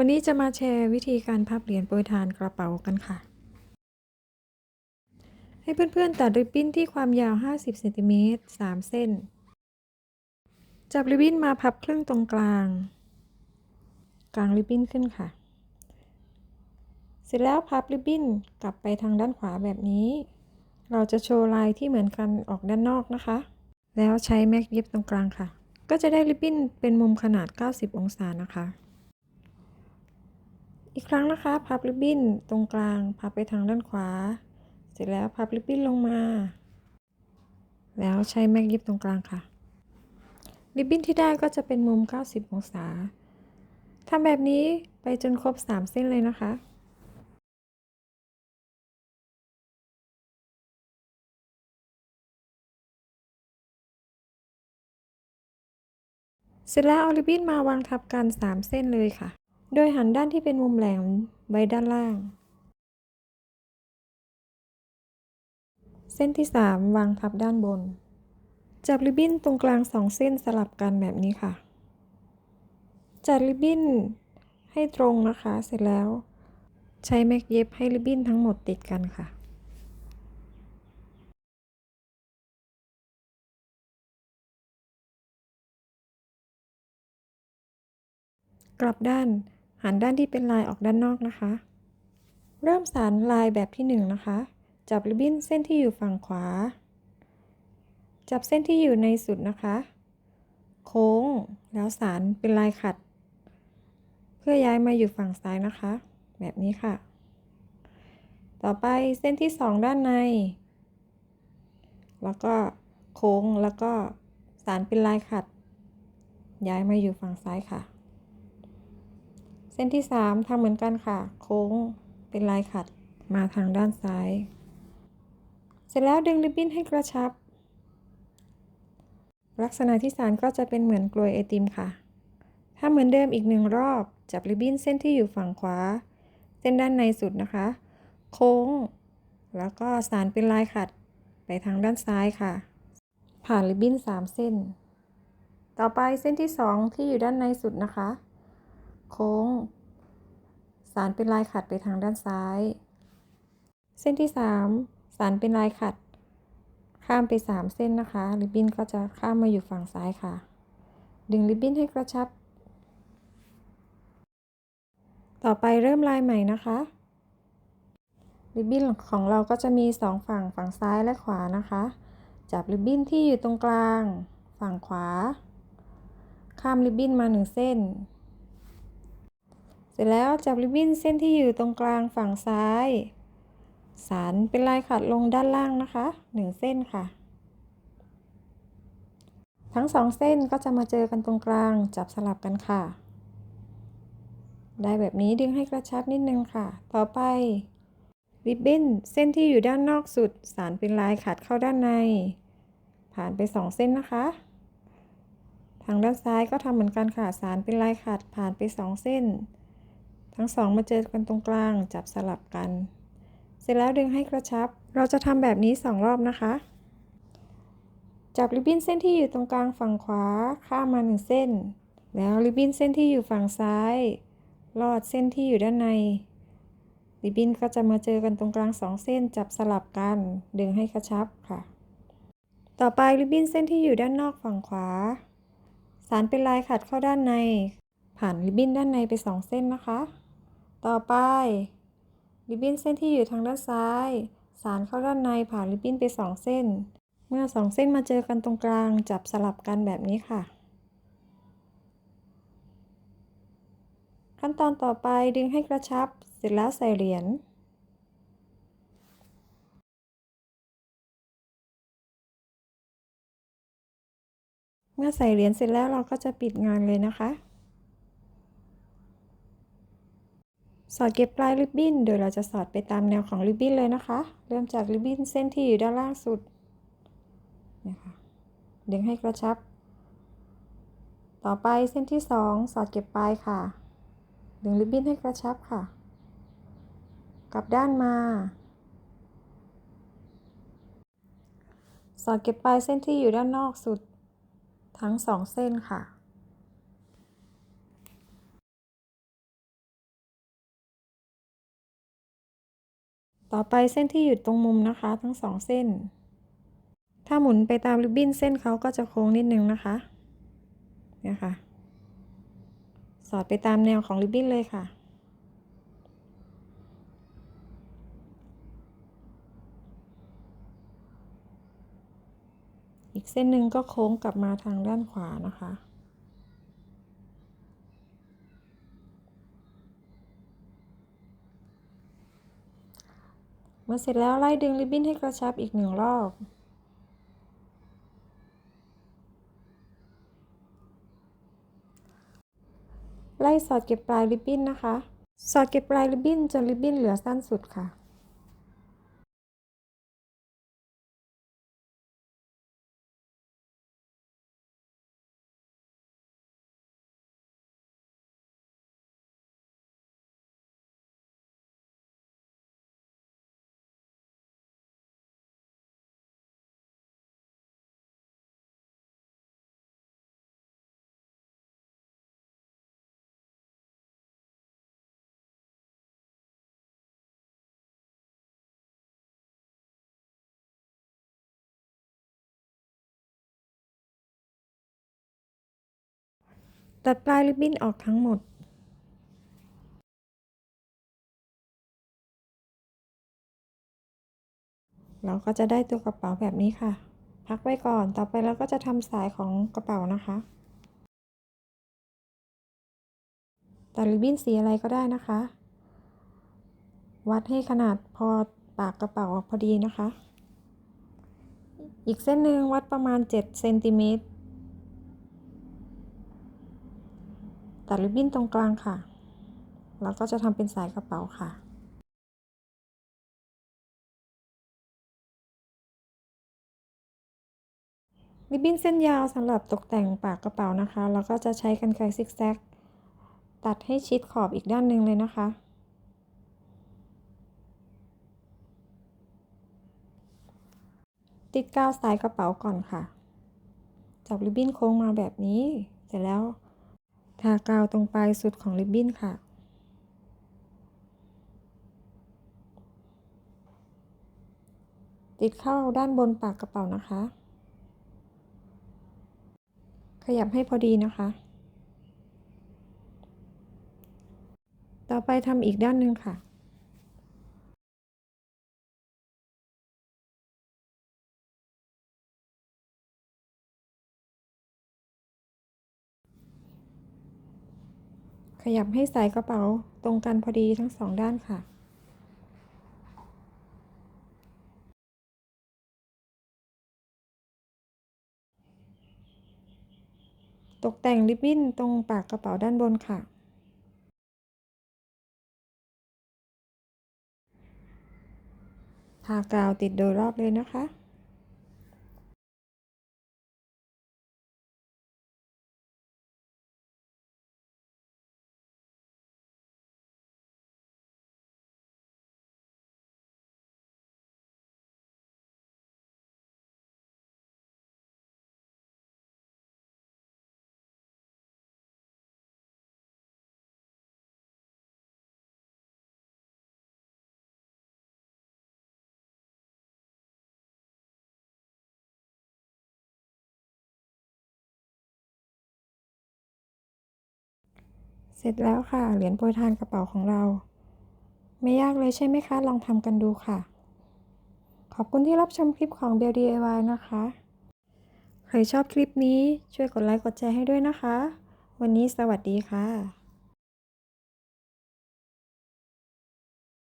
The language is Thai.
วันนี้จะมาแชร์วิธีการพับเหรียญโปรยทานกระเป๋ากันค่ะ ให้เพื่อนๆตัดริบบิ้นที่ความยาว 50เซนติเมตร3เส้น จับริบบิ้นมาพับครึ่งตรงกลาง กลางริบบิ้นขึ้นค่ะ เสร็จแล้วพับริบบิ้นกลับไปทางด้านขวาแบบนี้ เราจะโชว์ลายที่เหมือนกันออกด้านนอกนะคะ แล้วใช้แม็กเย็บตรงกลางค่ะ ก็จะได้ริบบิ้นเป็นมุมขนาด 90 องศานะคะ อีกครั้งนะคะพับริบบิ้นตรงกลางพับไปทางด้านขวา เสร็จแล้วพับริบบิ้นลงมา แล้วใช้แม็กย็บตรงกลางค่ะ ริบบิ้นที่ได้ก็จะเป็นมุม 90 องศาทำแบบนี้ไปจนครบ 3 เส้นเลยนะคะเสร็จแล้วเอาริบบิ้นมาวางทับกัน 3 เส้นเลยค่ะ โดยหันด้านที่เป็นมุมแหลมไว้ด้านล่าง เส้นที่ 3 วางทับด้านบน จับริบบิ้นตรงกลาง2เส้นสลับกันแบบนี้ค่ะ จัดริบบิ้นให้ตรงนะคะ เสร็จแล้ว ใช้แม็กเย็บให้ริบบิ้นทั้งหมดติดกันค่ะกลับด้าน หันด้านที่เป็นลายออกด้านนอกนะคะ เริ่มสานลายแบบที่1นนะคะ จับริบบิ้นเส้นที่อยู่ฝั่งขวา จับเส้นที่อยู่ในสุดนะคะ โค้งแล้วสานเป็นลายขัด เพื่อย้ายมาอยู่ฝั่งซ้ายนะคะ แบบนี้ค่ะ ต่อไปเส้นที่ 2 ด้านใน แล้วก็โค้งแล้วก็สานเป็นลายขัด ย้ายมาอยู่ฝั่งซ้ายค่ะ ส้นที่ 3ทำเหมือนกันค่ะ โค้งเป็นลายขัดมาทางด้านซ้าย เสร็จแล้วดึงริบบิ้นให้กระชับ ลักษณะที่สานก็จะเป็นเหมือนกลวยไอติมค่ะ ถ้าเหมือนเดิมอีกหนึ่งรอบ จับริบบิ้นเส้นที่อยู่ฝั่งขวา เส้นด้านในสุดนะคะ โค้ง แล้วก็สานเป็นลายขัดไปทางด้านซ้ายค่ะ ผ่านริบบิ้น 3 เส้น ต่อไปเส้นที่ 2 ที่อยู่ด้านในสุดนะคะ โค้ง สารเป็นลายขัดไปทางด้านซ้าย เส้นที่ 3 สารเป็นลายขัด ข้ามไป 3 เส้นนะคะ ริบบิ้นก็จะข้ามมาอยู่ฝั่งซ้ายค่ะ ดึงริบบิ้นให้กระชับ ต่อไปเริ่มลายใหม่นะคะ ริบบิ้นของเราก็จะมี 2 ฝั่งฝั่งซ้ายและขวานะคะ จับริบบิ้นที่อยู่ตรงกลาง ฝั่งขวา ข้ามริบบิ้นมา 1 เส้น ร็จแล้วจับริบบิ้นเส้นที่อยู่ตรงกลางฝั่งซ้าย สารเป็นลายขัดลงด้านล่างนะคะ 1 เส้นค่ะ ทั้งสองเส้นก็จะมาเจอกันตรงกลางจับสลับกันค่ะ ได้แบบนี้ดึงให้กระชับนิดนึงค่ะ ต่อไปริบบิ้นเส้นที่อยู่ด้านนอกสุด สารเป็นลายขัดเข้าด้านใน ผ่านไป 2 เส้นนะคะ ทางด้านซ้ายก็ทำเหมือนกันค่ะ สารเป็นลายขัดผ่านไป 2 เส้น ทั้งสองมาเจอกันตรงกลางจับสลับกัน เสร็จแล้วดึงให้กระชับ เราจะทำแบบนี้2รอบนะคะ จับริบบิ้นเส้นที่อยู่ตรงกลางฝั่งขวาข้ามมา1เส้น แล้วริบบิ้นเส้นที่อยู่ฝั่งซ้าย ลอดเส้นที่อยู่ด้านใน ริบบิ้นก็จะมาเจอกันตรงกลาง2เส้น จับสลับกัน ดึงให้กระชับค่ะ ต่อไปริบบิ้นเส้นที่อยู่ด้านนอกฝั่งขวา สารเป็นลายขัดเข้าด้านใน ผ่านริบบิ้นด้านในไป2เส้นนะคะ ต่อไป ริบบิ้นเส้นที่อยู่ทางด้านซ้าย สารเข้าด้านในผ่านริบบิ้นไป 2 เส้น เมื่อ 2 เส้นมาเจอกันตรงกลาง จับสลับกันแบบนี้ค่ะ ขั้นตอนต่อไปดึงให้กระชับ เสร็จแล้วใส่เหรียญเมื่อใส่เหรียญเสร็จแล้วเราก็จะปิดงานเลยนะคะ สอดเก็บปลายริบบิ้น โดยเราจะสอดไปตามแนวของริบบิ้นเลยนะคะ เริ่มจากริบบิ้นเส้นที่อยู่ด้านล่างสุดนะคะดึงให้กระชับ ต่อไปเส้นที่ 2 สอดเก็บปลายค่ะ ดึงริบบิ้นให้กระชับค่ะ กลับด้านมา สอดเก็บปลายเส้นที่อยู่ด้านนอกสุดทั้ง 2 เส้นค่ะ ต่อไปเส้นที่อยู่ตรงมุมนะคะ ทั้งสองเส้น ถ้าหมุนไปตามริบบิ้นเส้นเขาก็จะโค้งนิดนึงนะคะ เนี่ยค่ะ สอดไปตามแนวของริบบิ้นเลยค่ะ อีกเส้นหนึ่งก็โค้งกลับมาทางด้านขวานะคะ เมื่อเสร็จแล้วไล่ดึงริบบิ้นให้กระชับอีกหนึ่งรอบ ไล่สอดเก็บปลายริบบิ้นนะคะ สอดเก็บปลายริบบิ้นจนริบบิ้นเหลือสั้นสุดค่ะ ตัดปลายริบบิ้นออกทั้งหมดเราก็จะได้ตัวกระเป๋าแบบนี้ค่ะ พักไว้ก่อน ต่อไปเราก็จะทำสายของกระเป๋านะคะ ตัดริบบิ้นสีอะไรก็ได้นะคะ วัดให้ขนาดพอปากกระเป๋าพอดีนะคะ อีกเส้นหนึ่งวัดประมาณ 7 เซนติเมตร ตัดริบบิ้นตรงกลางค่ะ แล้วก็จะทำเป็นสายกระเป๋าค่ะริบบิ้นเส้นยาวสำหรับตกแต่งปากกระเป๋านะคะ แล้วก็จะใช้กรรไกรซิกแซก ตัดให้ชิดขอบอีกด้านหนึ่งเลยนะคะ ติดกาวสายกระเป๋าก่อนค่ะ จับริบบิ้นโค้งมาแบบนี้ เสร็จแล้ว ทากาวตรงปลายสุดของริบบิ้นค่ะ ติดเข้าด้านบนปากกระเป๋านะคะ ขยับให้พอดีนะคะ ต่อไปทำอีกด้านหนึ่งค่ะ ยับให้สายกระเป๋าตรงกันพอดีทั้งสองด้านค่ะ ตกแต่งริบบิ้นตรงปากกระเป๋าด้านบนค่ะ ทากาวติดโดยรอบเลยนะคะ เสร็จแล้วค่ะ เหรียญโปรยทานกระเป๋าของเรา ไม่ยากเลยใช่ไหมคะ ลองทำกันดูค่ะ ขอบคุณที่รับชมคลิปของ b e l DIY นะคะ ใครชอบคลิปนี้ช่วยกดไลค์กดแชร์ให้ด้วยนะคะ วันนี้สวัสดีค่ะ